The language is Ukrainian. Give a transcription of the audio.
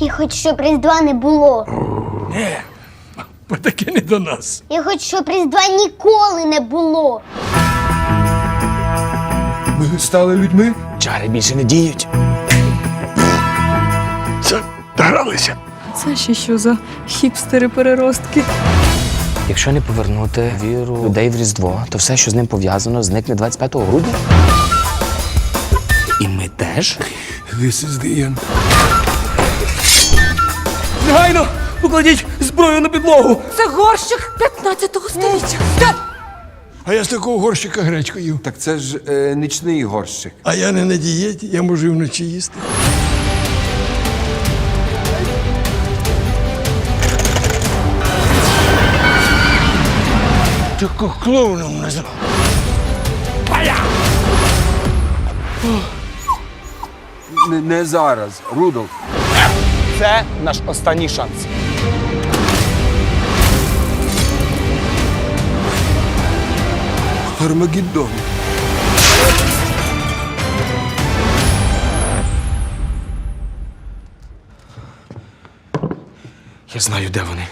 Я хочу, щоб Різдва не було. Ні, бо таке не до нас. Я хочу, щоб Різдва ніколи не було. Ми стали людьми. Чари більше не діють. Це догралися. Це ще що за хіпстери-переростки? Якщо не повернути віру людей в Різдво, то все, що з ним пов'язано, зникне 25 грудня. І ми теж. This is the end. Покладіть зброю на підлогу! Це горщик 15 століття. А я з такого горщика гречку їв. Так це ж е, нічний горщик. А я не на дієті, я можу і вночі їсти. Такого клоуном назвав. Не, не зараз, Рудolf. Це наш останній шанс. Армагеддон. Я знаю, де вони.